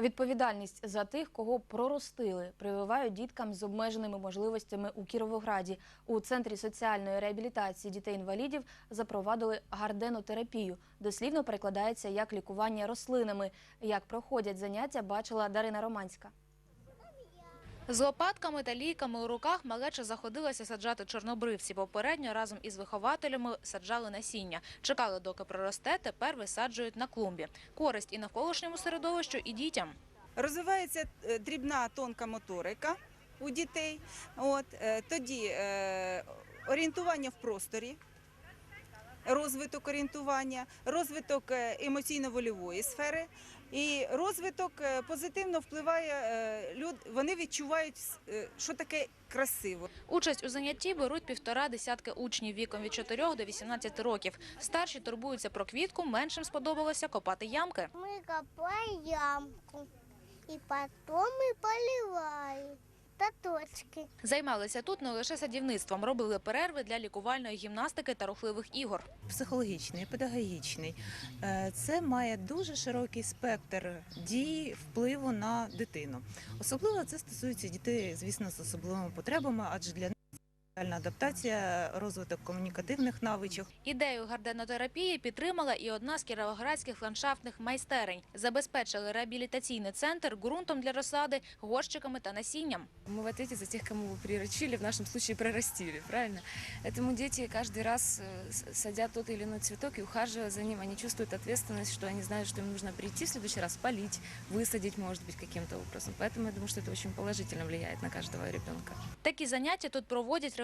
Відповідальність за тих, кого проростили, прививають діткам з обмеженими можливостями у Кіровограді. У центрі соціальної реабілітації дітей-інвалідів запровадили гарденотерапію. Дослівно перекладається як лікування рослинами. Як проходять заняття, бачила Дарина Романська. З лопатками та лійками у руках малеча заходилася саджати чорнобривці. Попередньо разом із вихователями саджали насіння. Чекали, доки проросте, тепер висаджують на клумбі. Користь і навколишньому середовищу, і дітям. Розвивається е, дрібна тонка моторика у дітей. От, е, тоді е, орієнтування в просторі, розвиток орієнтування, розвиток е, емоційно-вольової сфери. І розвиток е, позитивно впливає, е, люд, вони відчувають, що таке красиво. Участь у занятті беруть півтора десятки учнів віком від 4 до 18 років. Старші турбуються про квітку, меншим сподобалося копати ямки. Мы копаем ямку. И потом мы поливаем точки. Займалися тут не лише садівництвом, робили перерви для лікувальної гімнастики та рухливих ігор. психологічний, педагогічний. Е, Це має дуже широкий спектр дії впливу на дитину. Особливо це стосується дітей, звісно, з особливими потребами, адже для адаптація, розвиток комунікативних навичок. Ідею гарденотерапії підтримала і одна з кіровоградських ландшафтних майстерень. Забезпечили реабілітаційний центр ґрунтом для розсади, горщиками та насінням. Мы в ответе за тех, кому вы приручили, в нашем случае прорастили, правильно? Поэтому дети каждый раз э, с- садят тот или иной цветок и ухаживая за ним, они чувствуют ответственность, что они знают, что им нужно прийти в следующий раз, полить, высадить, может быть, каким-то образом. Поэтому я думаю, что это очень положительно влияет на каждого ребенка. Такі заняття тут проводять регулярно.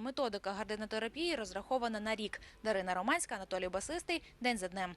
Методика гардинотерапії розрахована на рік. Дарина Романська, Анатолій Басистий. День за днем.